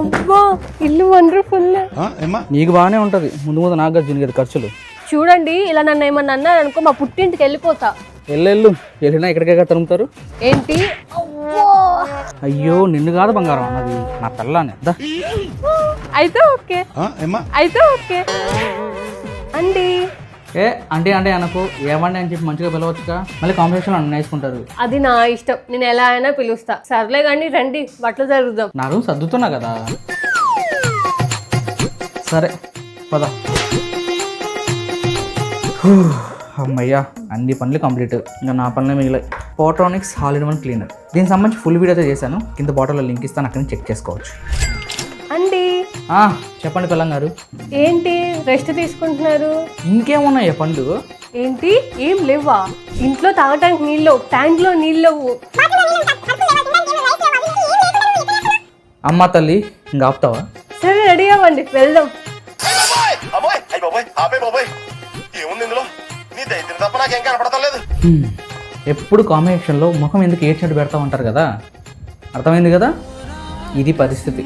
అబ్బా ఇల్లు వండర్ఫుల్ నీకు బాగానే ఉంటుంది. ముందు ముందు నాకు కదా జీని కదా ఖర్చులు. చూడండి ఇలా నన్ను ఏమన్నా అన్నారనుకో మా పుట్టింటికి వెళ్ళిపోతా. వెళ్ళు వెళ్ళినా ఎక్కడికే తరుముతారు? ఏంటి. అయ్యో నిన్ను కాదు బంగారం అది నా పిల్లానే. అయితే ఓకే. అయితే ఓకే. అండి. ఏ అంటే అంటే అనకు. ఏమండి అని చెప్పి మంచిగా పిలవచ్చుగా? మళ్ళీ కాంపిటీషన్ అన్న నేర్చుకుంటారు. అది నా ఇష్టం. నేను ఎలా అయినా పిలుస్తా. సర్లే కానీ రండి బట్టలు జరుగుదాం నా రూమ్ సర్దుతున్నా కదా? సరే పద. అమ్మయ్యా అన్ని పనులు కంప్లీట్. ఇంకా నా పనులే మిగిలాయి. Portronics all in one cleaner దీనికి సంబంధించి ఫుల్ వీడియో అయితే చేశాను. కింద బాటల్లో లింక్ ఇస్తాను అక్కడి చెక్ చేసుకోవచ్చు. అండి. చెప్పండి పిల్లం గారు. ఏంటి? రెస్ట్ తీసుకుంటున్నారు? ఇంకేమున్నాయి పండు? ఏంటి? ఏం లేవా? ఇంట్లో తాగటానికి నీళ్ళు ట్యాంక్లో నీళ్ళు లేవు. అమ్మ తల్లి ఇంకా ఆపుతావా? సరే రెడీ అవ్వండి. వెళ్దాం. ఎప్పుడు కాంబినేషన్లో ముఖం ఎందుకు ఏడ్చినట్టు పెడతా ఉంటారు కదా? అర్థమైంది కదా? ఇది పరిస్థితి.